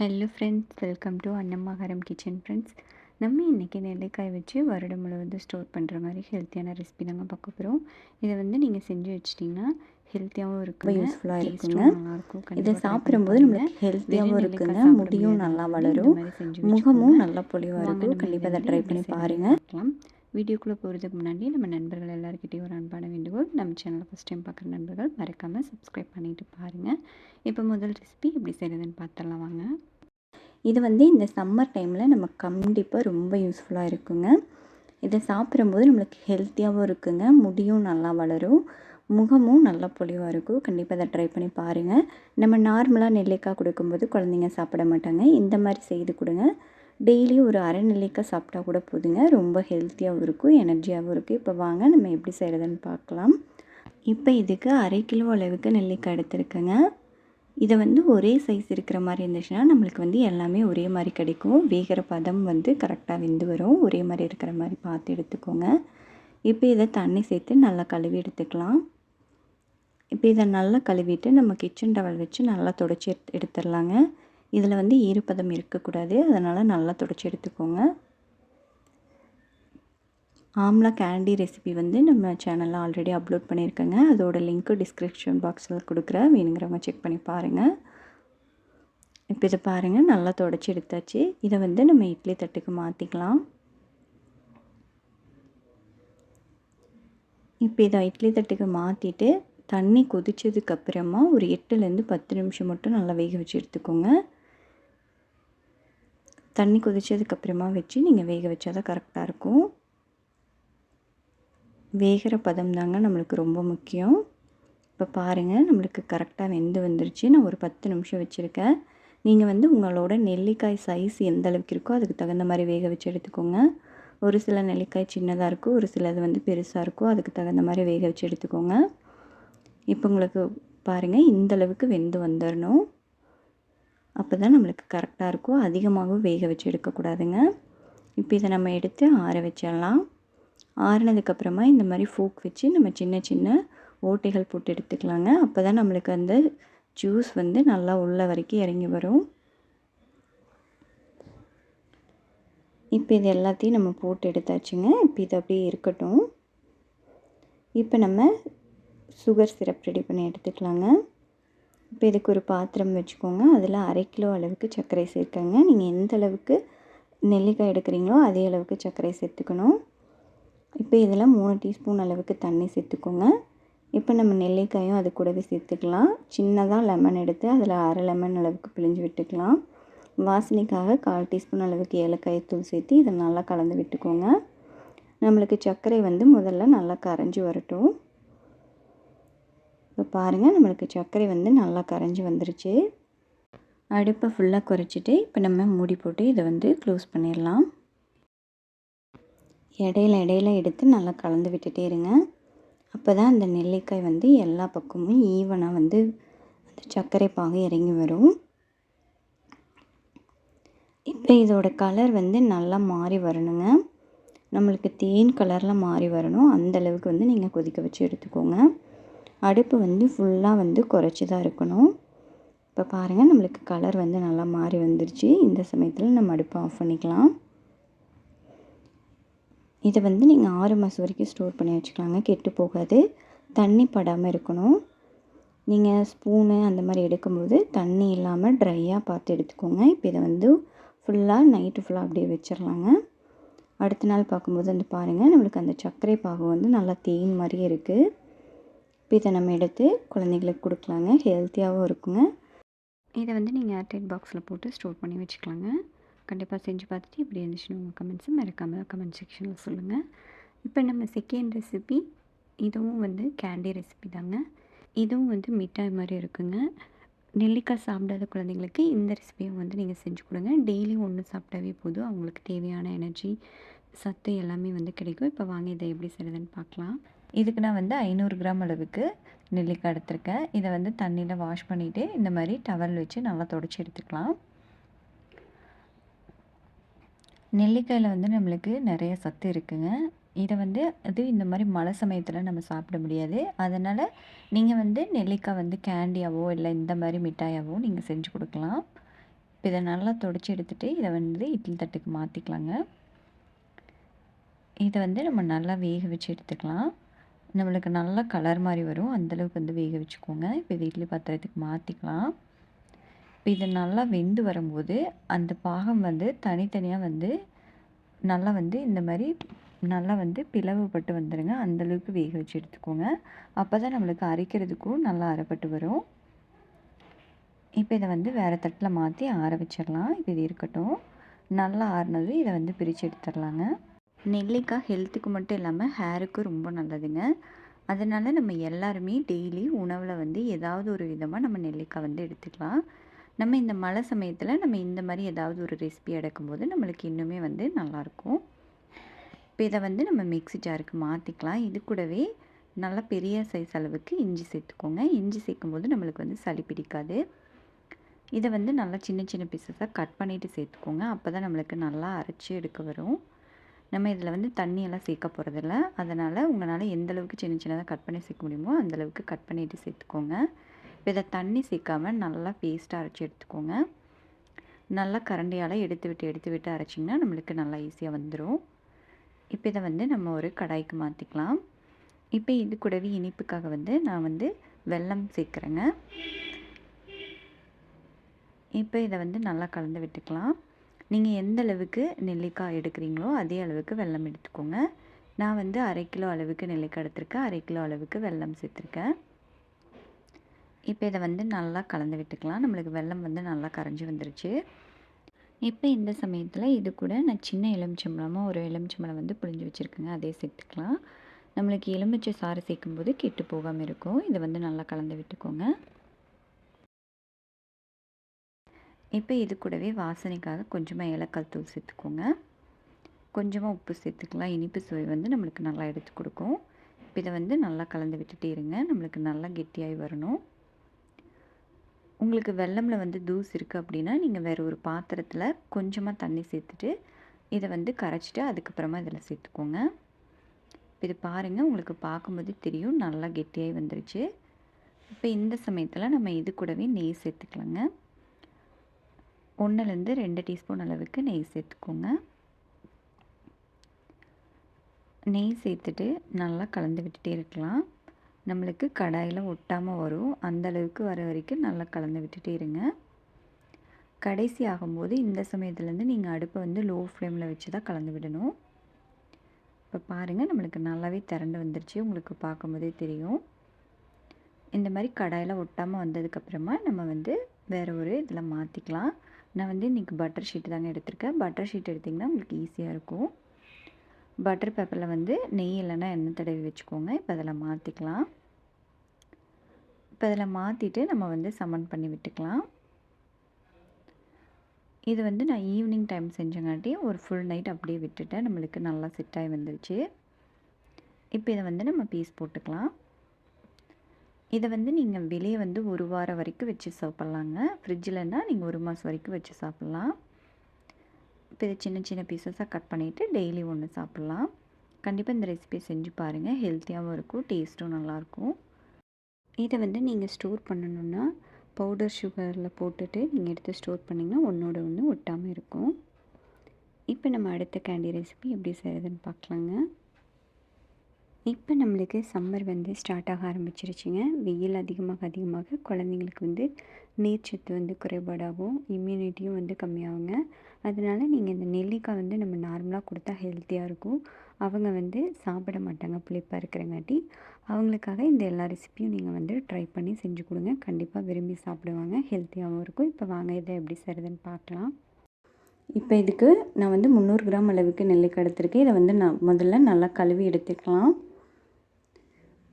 Hello friends welcome to அன்னம்மாகாரம் kitchen friends நம்ம இன்றைக்கி நெல்லிக்காய் வச்சு வருடம் முழுவதும் ஸ்டோர் பண்ணுற மாதிரி ஹெல்த்தியான ரெசிபி தாங்க பார்க்க போகிறோம் இதை வந்து நீங்கள் செஞ்சு வச்சிட்டிங்கன்னா ஹெல்த்தியாகவும் இருக்கும் யூஸ்ஃபுல்லாக இருக்குங்க. இதை சாப்பிடும்போது நம்மளுக்கு ஹெல்த்தியாகவும் இருக்குங்க. முடியும் நல்லா வளரும். முகமும் நல்லா பொலிவாக இருக்கும். கண்டிப்பாக அதை ட்ரை பண்ணி பாருங்கள் வீடியோக்குள்ளே போகிறதுக்கு முன்னாடி நம்ம நண்பர்கள் எல்லாருக்கிட்டையும் ஒரு அன்பான வேண்டுகோள் நம்ம சேனலை ஃபஸ்ட் டைம் பார்க்குற நண்பர்கள் மறக்காமல் சப்ஸ்கிரைப் பண்ணிவிட்டு பாருங்கள் இப்போ முதல் ரெசிபி எப்படி செய்கிறதுன்னு பார்த்துடலாம் வாங்க. இது வந்து இந்த சம்மர் டைமில் நம்ம கண்டிப்பாக ரொம்ப யூஸ்ஃபுல்லாக இருக்குங்க. இதை சாப்பிடும்போது நம்மளுக்கு ஹெல்த்தியாகவும் இருக்குங்க. முடியும் நல்லா வளரும். முகமும் நல்லா பொலிவாக இருக்கும். கண்டிப்பாக அதை ட்ரை பண்ணி பாருங்கள் நம்ம நார்மலாக நெல்லிக்காய் கொடுக்கும்போது குழந்தைங்க சாப்பிட மாட்டாங்க. இந்த மாதிரி செய்து கொடுங்க. டெய்லி ஒரு அரை நெல்லிக்காய் சாப்பிட்டா கூட போதுங்க. ரொம்ப ஹெல்த்தியாகவும் இருக்கும். எனர்ஜியாகவும் இருக்குது இப்போ வாங்க நம்ம எப்படி செய்கிறதுன்னு பார்க்கலாம். இப்போ இதுக்கு அரை கிலோ அளவுக்கு நெல்லிக்காய் எடுத்துருக்கேங்க. இதை வந்து ஒரே சைஸ் இருக்கிற மாதிரி இருந்துச்சுன்னா நம்மளுக்கு வந்து எல்லாமே ஒரே மாதிரி கிடைக்கும். வேகிற பதம் வந்து கரெக்டாக வெந்து வரும். ஒரே மாதிரி இருக்கிற மாதிரி பார்த்து எடுத்துக்கோங்க. இப்போ இதை தண்ணி சேர்த்து நல்லா கழுவி எடுத்துக்கலாம். இப்போ இதை நல்லா கழுவிட்டு நம்ம கிச்சன் டவல் வச்சு நல்லா தொடச்சி எடுத்து எடுத்துடலாங்க. இதில் வந்து ஈரப்பதம் இருக்கக்கூடாது. அதனால் நல்லா தொடச்சி எடுத்துக்கோங்க. ஆம்லா கேண்டி ரெசிபி வந்து நம்ம சேனலில் ஆல்ரெடி அப்லோட் பண்ணியிருக்கேங்க. அதோட லிங்க்கு டிஸ்கிரிப்ஷன் பாக்ஸில் கொடுக்குறேன் வேணுங்கிறவங்க செக் பண்ணி பாருங்கள் இப்போ இதை பாருங்கள் நல்லா தொடச்சி எடுத்தாச்சு. இதை வந்து நம்ம இட்லி தட்டுக்கு மாற்றிக்கலாம் இப்போ இதை இட்லி தட்டுக்கு மாற்றிட்டு தண்ணி கொதித்ததுக்கப்புறமா ஒரு எட்டுலேருந்து பத்து நிமிஷம் மட்டும் நல்லா வேக வச்சு எடுத்துக்கோங்க. தண்ணி கொதித்ததுக்கப்புறமா வச்சு நீங்கள் வேக வச்சா தான் கரெக்டாக இருக்கும். வேகிற பதம் தாங்க நம்மளுக்கு ரொம்ப முக்கியம். இப்போ பாருங்கள் நம்மளுக்கு கரெக்டாக வெந்து வந்துருச்சு. நான் ஒரு பத்து நிமிஷம் வச்சுருக்கேன். நீங்கள் வந்து உங்களோட நெல்லிக்காய் சைஸ் எந்த அளவுக்கு இருக்கோ அதுக்கு தகுந்த மாதிரி வேக வச்சு எடுத்துக்கோங்க. ஒரு சில நெல்லிக்காய் சின்னதாக இருக்கும் ஒரு சிலது வந்து பெருசாக இருக்கும் அதுக்கு தகுந்த மாதிரி வேக வச்சு எடுத்துக்கோங்க. இப்போ உங்களுக்கு பாருங்கள் இந்த அளவுக்கு வெந்து வந்துடணும் அப்போ தான் நம்மளுக்கு கரெக்டாக இருக்கும். அதிகமாகவும் வேக வச்சு எடுக்கக்கூடாதுங்க. இப்போ இதை நம்ம எடுத்து ஆற வச்சிடலாம். ஆறினதுக்கப்புறமா இந்த மாதிரி ஃபோக் வச்சு நம்ம சின்ன சின்ன ஓட்டைகள் போட்டு எடுத்துக்கலாங்க. அப்போ தான் நம்மளுக்கு அந்த ஜூஸ் வந்து நல்லா உள்ள வரைக்கும் இறங்கி வரும். இப்போ இது எல்லாத்தையும் நம்ம போட்டு எடுத்தாச்சுங்க. இப்போ இது அப்படியே இருக்கட்டும். இப்போ நம்ம சுகர் சிரப் ரெடி பண்ணி எடுத்துக்கலாங்க. இப்போ இதுக்கு ஒரு பாத்திரம் வச்சுக்கோங்க. அதில் அரை கிலோ அளவுக்கு சர்க்கரை சேர்க்கங்க. நீங்கள் எந்த அளவுக்கு நெல்லிக்காய் எடுக்கிறீங்களோ அதே அளவுக்கு சர்க்கரை சேர்த்துக்கணும். இப்போ இதில் மூணு டீஸ்பூன் அளவுக்கு தண்ணி சேர்த்துக்கோங்க. இப்போ நம்ம நெல்லிக்காயும் அது கூடவே சேர்த்துக்கலாம். சின்னதாக லெமன் எடுத்து அதில் அரை லெமன் அளவுக்கு பிழிஞ்சு விட்டுக்கலாம். வாசனைக்காக கால் டீஸ்பூன் அளவுக்கு ஏலக்காய் தூள் சேர்த்து இதை நல்லா கலந்து விட்டுக்கோங்க. நம்மளுக்கு சர்க்கரை வந்து முதல்ல நல்லா கரைஞ்சி வரட்டும். இப்போ பாருங்கள் நம்மளுக்கு சர்க்கரை வந்து நல்லா கரைஞ்சி வந்துருச்சு. அடுப்பை ஃபுல்லாக குறைச்சிட்டு இப்போ நம்ம மூடி போட்டு இதை வந்து க்ளோஸ் பண்ணிடலாம். இடையில இடையில எடுத்து நல்லா கலந்து விட்டுட்டே இருங்க. அப்போ தான் அந்த நெல்லிக்காய் வந்து எல்லா பக்கமும் ஈவனாக வந்து அந்த சர்க்கரை பாகு இறங்கி வரும். இப்போ இதோட கலர் வந்து நல்லா மாறி வரணுங்க. நம்மளுக்கு தேன் கலரில் மாறி வரணும். அந்தளவுக்கு வந்து நீங்கள் கொதிக்க வச்சு எடுத்துக்கோங்க. அடுப்பு வந்து ஃபுல்லாக வந்து குறைச்சி தான் இருக்கணும். இப்போ பாருங்கள் நம்மளுக்கு கலர் வந்து நல்லா மாறி வந்துருச்சு. இந்த சமயத்தில் நம்ம அடுப்பை ஆஃப் பண்ணிக்கலாம். இதை வந்து நீங்கள் ஆறு மாதம் வரைக்கும் ஸ்டோர் பண்ணி வச்சுக்கலாங்க. கெட்டு போகாது. தண்ணி படாமல் இருக்கணும். நீங்கள் ஸ்பூனு அந்த மாதிரி எடுக்கும்போது தண்ணி இல்லாமல் ட்ரையாக பார்த்து எடுத்துக்கோங்க. இப்போ இதை வந்து ஃபுல்லாக நைட்டு ஃபுல்லாக அப்படியே வச்சிடலாங்க அடுத்த நாள் பார்க்கும்போது வந்து பாருங்கள் நம்மளுக்கு அந்த சர்க்கரை பாகம் வந்து நல்லா தேன் மாதிரியே இருக்குது இப்போ இதை நம்ம எடுத்து குழந்தைங்களுக்கு கொடுக்கலாங்க. ஹெல்த்தியாகவும் இருக்குங்க. இதை வந்து நீங்கள் ஏர்டைட் பாக்ஸில் போட்டு ஸ்டோர் பண்ணி வச்சுக்கலாங்க. கண்டிப்பாக செஞ்சு பார்த்துட்டு இப்படி இருந்துச்சுன்னு உங்கள் கமெண்ட்ஸும் மறக்காமல் கமெண்ட் செக்ஷனில் சொல்லுங்கள் இப்போ நம்ம செகண்ட் ரெசிபி இதுவும் வந்து கேண்டி ரெசிபி தாங்க. இதுவும் வந்து மிட்டாய் மாதிரி இருக்குங்க. நெல்லிக்காய் சாப்பிடாத குழந்தைங்களுக்கு இந்த ரெசிபியை வந்து நீங்கள் செஞ்சு கொடுங்க. டெய்லி ஒன்று சாப்பிட்டாவே போதும். அவங்களுக்கு தேவையான எனர்ஜி சத்து எல்லாமே வந்து கிடைக்கும். இப்போ வாங்க இதை எப்படி செய்கிறதுன்னு பார்க்கலாம். இதுக்கு நான் வந்து ஐநூறு கிராம் அளவுக்கு நெல்லிக்காய் எடுத்திருக்கேன். இதை வந்து தண்ணியில் வாஷ் பண்ணிவிட்டு இந்த மாதிரி டவல் வச்சு நல்லா தொடச்சி எடுத்துக்கலாம். நெல்லிக்காயில் வந்து நம்மளுக்கு நிறைய சத்து இருக்குங்க. இதை வந்து அது இந்த மாதிரி மழை சமயத்தில் நம்ம சாப்பிட முடியாது. அதனால் நீங்கள் வந்து நெல்லிக்காய் வந்து கேண்டியாவோ இல்லை இந்த மாதிரி மிட்டாயாவோ நீங்கள் செஞ்சு கொடுக்கலாம். இப்போ இதை நல்லா தொடச்சி எடுத்துகிட்டு இதை வந்து இட்லி தட்டுக்கு மாற்றிக்கலாங்க இதை வந்து நம்ம நல்லா வேக வச்சு எடுத்துக்கலாம். நம்மளுக்கு நல்லா கலர் மாதிரி வரும். அந்தளவுக்கு வந்து வேக வச்சுக்கோங்க. இப்போ இது இட்லி பாத்திரத்துக்கு மாற்றிக்கலாம் இது நல்லா வெந்து வரும்போது அந்த பாகம் வந்து தனித்தனியாக வந்து நல்லா வந்து இந்த மாதிரி நல்லா வந்து பிளவுபட்டு வந்துடுங்க அந்தளவுக்கு வேக வச்சு எடுத்துக்கோங்க. அப்போ தான் நம்மளுக்கு அரைக்கிறதுக்கும் நல்லா அரைப்பட்டு வரும். இப்போ இதை வந்து வேறு தட்டில் மாற்றி ஆற வச்சிடலாம். இப்போ இது இருக்கட்டும். நல்லா ஆறினது இதை வந்து பிரித்து எடுத்துடலாங்க. நெல்லிக்காய் ஹெல்த்துக்கு மட்டும் இல்லாமல் ஹேருக்கும் ரொம்ப நல்லதுங்க. அதனால் நம்ம எல்லாருமே டெய்லி உணவில் வந்து ஏதாவது ஒரு விதமாக நம்ம நெல்லிக்காய் வந்து எடுத்துக்கலாம். நம்ம இந்த மழை சமயத்தில் நம்ம இந்த மாதிரி ஏதாவது ஒரு ரெசிபி எடுக்கும்போது நம்மளுக்கு இன்னுமே வந்து நல்லாயிருக்கும் இப்போ இதை வந்து நம்ம மிக்ஸி ஜாருக்கு மாற்றிக்கலாம் இது கூடவே நல்லா பெரிய சைஸ் அளவுக்கு இஞ்சி சேர்த்துக்கோங்க. இஞ்சி சேர்க்கும்போது நம்மளுக்கு வந்து சளி பிடிக்காது. இதை வந்து நல்லா சின்ன சின்ன பீசஸாக கட் பண்ணிவிட்டு சேர்த்துக்கோங்க. அப்போ தான் நம்மளுக்கு நல்லா அரைச்சி எடுக்க வரும். நம்ம இதில் வந்து தண்ணியெல்லாம் சேர்க்க போகிறதில்ல அதனால் உங்களால் எந்தளவுக்கு சின்ன சின்னதாக கட் பண்ணி சேர்க்க முடியுமோ அந்தளவுக்கு கட் பண்ணிவிட்டு சேர்த்துக்கோங்க. இப்போ இதை தண்ணி சிக்காமல் நல்லா பேஸ்ட்டாக அரைச்சி எடுத்துக்கோங்க. நல்லா கரண்டியால் எடுத்து விட்டு எடுத்து விட்டு அரைச்சிங்கன்னா நம்மளுக்கு நல்லா ஈஸியாக வந்துடும் இப்போ இதை வந்து நம்ம ஒரு கடாய்க்கு மாற்றிக்கலாம் இப்போ இது கூடவே இனிப்புக்காக வந்து நான் வந்து வெல்லம் சேர்க்குறேங்க. இப்போ இதை வந்து நல்லா கலந்து விட்டுக்கலாம். நீங்கள் எந்த அளவுக்கு நெல்லிக்காய் எடுக்கிறீங்களோ அதே அளவுக்கு வெல்லம் எடுத்துக்கோங்க. நான் வந்து அரை கிலோ அளவுக்கு நெல்லிக்காய் எடுத்திருக்கேன். அரை கிலோ அளவுக்கு வெல்லம் சேர்த்துருக்கேன். இப்போ இதை வந்து நல்லா கலந்து விட்டுக்கலாம். நம்மளுக்கு வெள்ளம் வந்து நல்லா கரைஞ்சி வந்துருச்சு. இப்போ இந்த சமயத்தில் இது கூட நான் சின்ன எலுமிச்சம்பழமாக ஒரு எலுமிச்சம்பழம் வந்து புழிஞ்சு வச்சுருக்கேங்க. அதே சேர்த்துக்கலாம். நம்மளுக்கு எலுமிச்சை சாறு சேர்க்கும்போது கெட்டு போகாமல் இருக்கும். இதை வந்து நல்லா கலந்து விட்டுக்கோங்க. இப்போ இது கூடவே வாசனைக்காக கொஞ்சமாக ஏலக்காய் தூள் சேர்த்துக்கோங்க. கொஞ்சமாக உப்பு சேர்த்துக்கலாம். இனிப்பு சுவை வந்து நம்மளுக்கு நல்லா எடுத்து கொடுக்கும். இப்போ இதை வந்து நல்லா கலந்து விட்டுட்டே இருங்க. நம்மளுக்கு நல்லா கெட்டியாகி வரணும். உங்களுக்கு வெள்ளமில் வந்து தூஸ் இருக்குது அப்படின்னா நீங்கள் வேறு ஒரு பாத்திரத்தில் கொஞ்சமாக தண்ணி சேர்த்துட்டு இதை வந்து கரைச்சிட்டு அதுக்கப்புறமா இதில் சேர்த்துக்கோங்க. இது பாருங்கள் உங்களுக்கு பார்க்கும்போது தெரியும் நல்லா கெட்டியாகி வந்துருச்சு. இப்போ இந்த சமயத்தில் நம்ம இது கூடவே நெய் சேர்த்துக்கலாங்க. ஒன்றுலேருந்து ரெண்டு டீஸ்பூன் அளவுக்கு நெய் சேர்த்துக்கோங்க. நெய் சேர்த்துட்டு நல்லா கலந்து விட்டுட்டே இருக்கலாம். நம்மளுக்கு கடாயில் ஒட்டாமல் வரும். அந்த அளவுக்கு வர வரைக்கும் நல்லா கலந்து விட்டுட்டே இருங்க. கடைசி ஆகும்போது இந்த சமயத்துலேருந்து நீங்கள் அடுப்பை வந்து லோ ஃப்ளேமில் வச்சு தான் கலந்து விடணும். இப்போ பாருங்கள் நம்மளுக்கு நல்லாவே திரண்டு வந்துருச்சு. உங்களுக்கு பார்க்கும்போதே தெரியும். இந்த மாதிரி கடாயில் ஒட்டாமல் வந்ததுக்கப்புறமா நம்ம வந்து வேறு ஒரு இதில் மாற்றிக்கலாம் நான் வந்து இன்றைக்கி பட்டர் ஷீட்டு தாங்க எடுத்திருக்கேன். பட்டர் ஷீட் எடுத்திங்கன்னா உங்களுக்கு ஈஸியாக இருக்கும். பட்டர் பேப்பரில் வந்து நெய் இல்லைன்னா எண்ணெய் தடவி வச்சுக்கோங்க. இப்போ அதில் மாற்றிக்கலாம் இப்போ அதில் மாற்றிட்டு நம்ம வந்து சமன் பண்ணி விட்டுக்கலாம். இது வந்து நான் ஈவினிங் டைம் செஞ்சங்காட்டி ஒரு ஃபுல் நைட் அப்படியே விட்டுட்டேன். நம்மளுக்கு நல்லா செட்டாகி வந்துருச்சு. இப்போ இதை வந்து நம்ம பீஸ் போட்டுக்கலாம். இதை வந்து நீங்கள் வெளியே வந்து ஒரு வாரம் வரைக்கும் வச்சு சாப்பிட்லாங்க. ஃப்ரிட்ஜில்னா நீங்கள் ஒரு மாதம் வரைக்கும் வச்சு சாப்பிட்லாம். இப்போ இதை சின்ன சின்ன பீசஸாக கட் பண்ணிவிட்டு டெய்லி ஒன்று சாப்பிட்லாம். கண்டிப்பாக இந்த ரெசிபியை செஞ்சு பாருங்கள் ஹெல்த்தியாகவும் இருக்கும் டேஸ்ட்டும் நல்லாயிருக்கும். இதை வந்து நீங்கள் ஸ்டோர் பண்ணணுன்னா பவுடர் சுகரில் போட்டுட்டு நீங்கள் எடுத்து ஸ்டோர் பண்ணிங்கன்னா ஒன்றோட ஒன்று ஒட்டாமல் இருக்கும். இப்போ நம்ம அடுத்த கேண்டி ரெசிபி எப்படி செய்கிறதுன்னு பார்க்கலாங்க. இப்போ நம்மளுக்கு சம்மர் வந்து ஸ்டார்ட் ஆக ஆரம்பிச்சிருச்சுங்க. வெயில் அதிகமாக அதிகமாக குழந்தைங்களுக்கு வந்து நீர்ச்சத்து வந்து குறைபாடாகும் இம்யூனிட்டியும் வந்து கம்மியாகுங்க. அதனால் நீங்கள் இந்த நெல்லிக்காய் வந்து நம்ம நார்மலாக கொடுத்தா ஹெல்த்தியாக இருக்கும். அவங்க வந்து சாப்பிட மாட்டாங்க புளிப்பாக இருக்கிறங்காட்டி. அவங்களுக்காக இந்த எல்லா ரெசிப்பியும் நீங்கள் வந்து ட்ரை பண்ணி செஞ்சு கொடுங்க. கண்டிப்பாக விரும்பி சாப்பிடுவாங்க ஹெல்த்தியாகவும் இருக்கும். இப்போ வாங்க இதை எப்படி செய்கிறதுன்னு பார்க்கலாம். இப்போ இதுக்கு நான் வந்து முந்நூறு கிராம் அளவுக்கு நெல்லிக்காய் எடுத்திருக்கேன். இதை வந்து நான் முதல்ல நல்லா கழுவி எடுத்துக்கலாம்.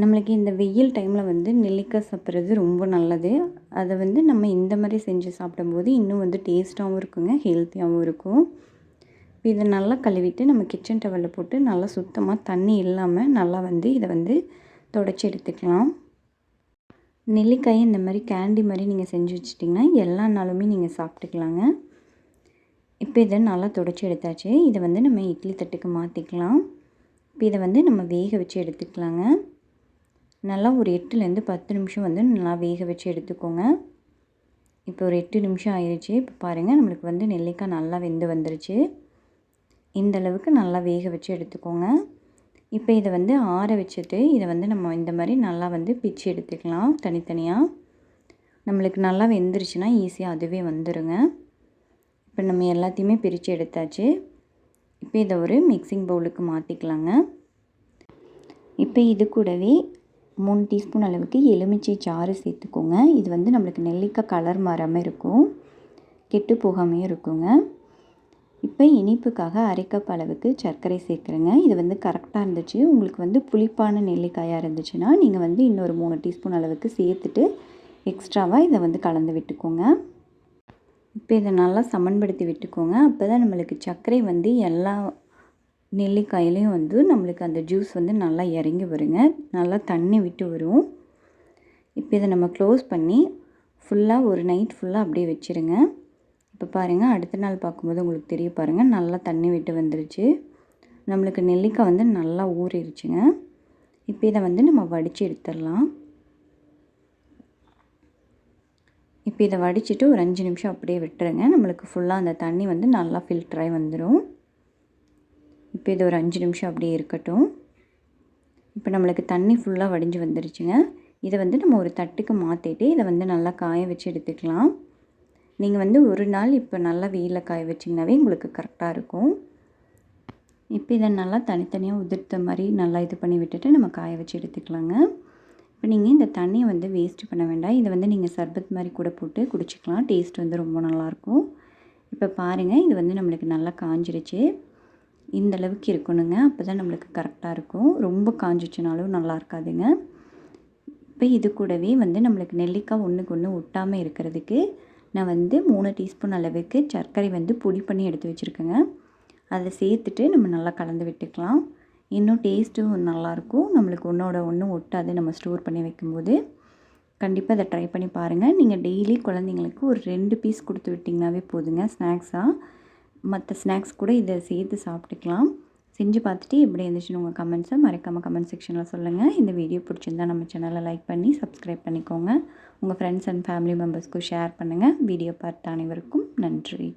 நம்மளுக்கு இந்த வெயில் டைமில் வந்து நெல்லிக்காய் சாப்பிட்றது ரொம்ப நல்லது. அதை வந்து நம்ம இந்த மாதிரி செஞ்சு சாப்பிடும்போது இன்னும் வந்து டேஸ்ட்டாகவும் இருக்குங்க ஹெல்த்தியாகவும் இருக்கும். இதை நல்லா கழுவிட்டு நம்ம கிச்சன் டவலில் போட்டு நல்லா சுத்தமாக தண்ணி இல்லாமல் நல்லா வந்து இதை வந்து தொடச்சி எடுத்துக்கலாம். நெல்லிக்காயை இந்த மாதிரி கேண்டி மாதிரி நீங்கள் செஞ்சு வச்சிட்டிங்கன்னா எல்லா நாளுமே நீங்கள் சாப்பிட்டுக்கலாங்க. இப்போ இதை நல்லா தொடச்சி எடுத்தாச்சு. இதை வந்து நம்ம இட்லி தட்டுக்கு மாற்றிக்கலாம் இப்போ இதை வந்து நம்ம வேக வச்சு எடுத்துக்கலாங்க. நல்லா ஒரு எட்டுலேருந்து பத்து நிமிஷம் வந்து நல்லா வேக வச்சு எடுத்துக்கோங்க. இப்போ ஒரு எட்டு நிமிஷம் ஆயிடுச்சு இப்போ பாருங்கள் நம்மளுக்கு வந்து நெல்லிக்காய் நல்லா வெந்து வந்துருச்சு. இந்த அளவுக்கு நல்லா வேக வச்சு எடுத்துக்கோங்க. இப்போ இதை வந்து ஆற வச்சுட்டு இதை வந்து நம்ம இந்த மாதிரி நல்லா வந்து பிச்சு எடுத்துக்கலாம் தனித்தனியாக நம்மளுக்கு நல்லா வெந்துருச்சுன்னா ஈஸியாக அதுவே வந்துடுங்க இப்போ நம்ம எல்லாத்தையுமே பிரித்து எடுத்தாச்சு. இப்போ இதை ஒரு மிக்சிங் பவுலுக்கு மாற்றிக்கலாங்க இப்போ இது கூடவே மூணு டீஸ்பூன் அளவுக்கு எலுமிச்சை சாறு சேர்த்துக்கோங்க. இது வந்து நம்மளுக்கு நெல்லிக்காய் கலர் மாறாமல் இருக்கும். கெட்டு போகாமையும் இருக்குங்க. இப்போ இனிப்புக்காக அரைக்கப் அளவுக்கு சர்க்கரை சேர்க்குறேங்க. இது வந்து கரெக்டாக இருந்துச்சு. உங்களுக்கு வந்து புளிப்பான நெல்லிக்காயாக இருந்துச்சுன்னா நீங்கள் வந்து இன்னொரு மூணு டீஸ்பூன் அளவுக்கு சேர்த்துட்டு எக்ஸ்ட்ராவாக இதை வந்து கலந்து விட்டுக்கோங்க. இப்போ இதை நல்லா சமன்படுத்தி விட்டுக்கோங்க. அப்போ தான் நம்மளுக்கு சர்க்கரை வந்து எல்லா நெல்லிக்காயிலையும் வந்து நம்மளுக்கு அந்த ஜூஸ் வந்து நல்லா இறங்கி வருங்க. நல்லா தண்ணி விட்டு வரும். இப்போ இதை நம்ம க்ளோஸ் பண்ணி ஃபுல்லாக ஒரு நைட் ஃபுல்லாக அப்படியே வச்சுருங்க. இப்போ பாருங்கள் அடுத்த நாள் பார்க்கும்போது உங்களுக்கு தெரிய பாருங்கள் நல்லா தண்ணி விட்டு வந்துருச்சு. நம்மளுக்கு நெல்லிக்காய் வந்து நல்லா ஊறிடுச்சுங்க இப்போ இதை வந்து நம்ம வடித்து எடுத்துடலாம். இப்போ இதை வடிச்சிட்டு ஒரு அஞ்சு நிமிஷம் அப்படியே விட்டுருங்க. நம்மளுக்கு ஃபுல்லாக அந்த தண்ணி வந்து நல்லா ஃபில்டராகி வந்துடும் இப்போ இது ஒரு அஞ்சு நிமிஷம் அப்படியே இருக்கட்டும். இப்போ நம்மளுக்கு தண்ணி ஃபுல்லாக வடிஞ்சு வந்துருச்சுங்க. இதை வந்து நம்ம ஒரு தட்டுக்கு மாற்றிட்டு இதை வந்து நல்லா காய வச்சு எடுத்துக்கலாம். நீங்கள் வந்து ஒரு நாள் இப்போ நல்லா வெயிலில் காய வச்சிங்கனாவே உங்களுக்கு கரெக்டாக இருக்கும். இப்போ இதை நல்லா தனித்தனியாக உதிர்த்த மாதிரி நல்லா இது பண்ணி விட்டுட்டு நம்ம காய வச்சு எடுத்துக்கலாங்க. இப்போ நீங்கள் இந்த தண்ணியை வந்து வேஸ்ட் பண்ண வேண்டாம். இதை வந்து நீங்கள் சர்பத் மாதிரி கூட போட்டு குடிச்சிக்கலாம். டேஸ்ட் வந்து ரொம்ப நல்லாயிருக்கும் இப்போ பாருங்கள் இது வந்து நம்மளுக்கு நல்லா காஞ்சிருச்சு. இந்த அளவுக்கு இருக்கணுங்க. அப்போ தான் நம்மளுக்கு கரெக்டாக இருக்கும். ரொம்ப காஞ்சிச்சுனாலும் நல்லா இருக்காதுங்க. இப்போ இது கூடவே வந்து நம்மளுக்கு நெல்லிக்காய் ஒன்றுக்கு ஒன்று ஒட்டாமல் இருக்கிறதுக்கு நான் வந்து மூணு டீஸ்பூன் அளவுக்கு சர்க்கரை வந்து பொடி பண்ணி எடுத்து வச்சுருக்கேங்க. அதை சேர்த்துட்டு நம்ம நல்லா கலந்து விட்டுக்கலாம். இன்னும் டேஸ்ட்டும் நல்லாயிருக்கும் நம்மளுக்கு ஒன்றோட ஒன்றும் ஒட்டாது நம்ம ஸ்டோர் பண்ணி வைக்கும்போது. கண்டிப்பாக அதை ட்ரை பண்ணி பாருங்கள் நீங்கள் டெய்லி குழந்தைங்களுக்கு ஒரு ரெண்டு பீஸ் கொடுத்து விட்டிங்கனாவே போதுங்க. ஸ்நாக்ஸாக மற்ற ஸ்நாக்ஸ் கூட இதை சேர்த்து சாப்பிட்டுக்கலாம். செஞ்சு பார்த்துட்டு எப்படி இருந்துச்சுன்னு உங்கள் கமெண்ட்ஸை மறக்காமல் கமெண்ட் செக்ஷனில் சொல்லுங்கள் இந்த வீடியோ பிடிச்சிருந்தா நம்ம சேனலை லைக் பண்ணி சப்ஸ்கிரைப் பண்ணிக்கோங்க. உங்கள் ஃப்ரெண்ட்ஸ் அண்ட் ஃபேமிலி மெம்பர்ஸ்க்கும் ஷேர் பண்ணுங்கள் வீடியோ பார்த்த அனைவருக்கும் நன்றி.